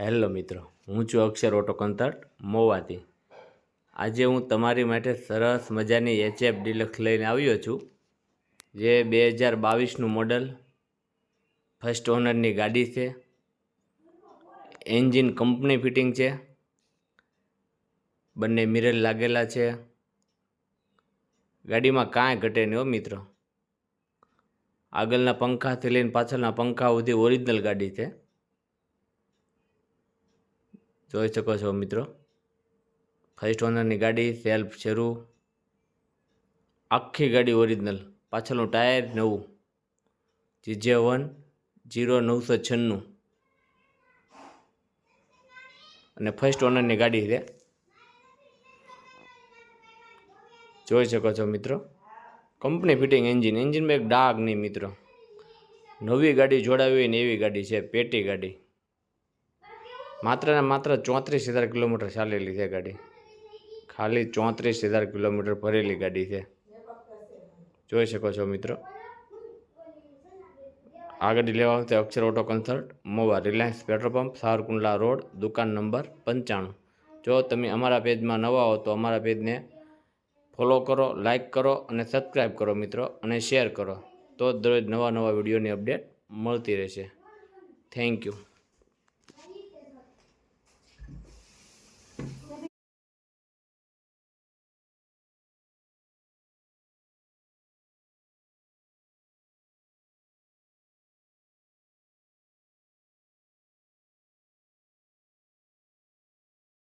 Hello મિત્રો, હું છું અક્ષર ઓટો કન્સર્ટ મોવાથી આજે હું તમારી માટે સરસ મજાની એચએફ ડિલક્સ લઈને આવ્યો છું, જે બે હજાર બાવીસનું મોડલ ફર્સ્ટ ઓનરની ગાડી છે, એન્જિન કંપની ફિટિંગ છે, બંને મિરર લાગેલા છે. ગાડીમાં કાંઈ ઘટે નહીં હો મિત્રો. આગળના પંખાથી લઈને પાછળના પંખા સુધી ઓરિજિનલ ગાડી છે. જોઈ શકો છો મિત્રો. ફર્સ્ટ ઓનરની ગાડી સેલ્ફ શરૂ. આખી ગાડી ઓરિજિનલ પાછળનું ટાયર નવું. જીજે વન જીરો નવસો છન્નું. અને ફર્સ્ટ ઓનરની ગાડી છે. જોઈ શકો છો મિત્રો. કંપની ફિટિંગ એન્જિન એન્જિનમાં એક ડાઘ નહીં મિત્રો. નવી ગાડી જોડાવી હોય ને એવી ગાડી છે, પેટી ગાડી. માત્ર ને માત્ર ચોત્રીસ હજાર કિલોમીટર ચાલેલી છે ગાડી. ખાલી ચોત્રીસ હજાર કિલોમીટર ભરેલી ગાડી છે. જોઈ શકો છો મિત્રો. આ ગાડી લેવા વખતે Akshar auto consult, Mova Reliance petrol pump, Savarkundla road, દુકાન નંબર પંચાણું. જો તમે અમારા પેજમાં નવા હો તો અમારા પેજને ફોલો કરો, લાઈક કરો અને સબસ્ક્રાઈબ કરો મિત્રો અને શેર કરો. તો દરરોજ નવા નવા વિડીયોની અપડેટ મળતી રહેશે. Thank you.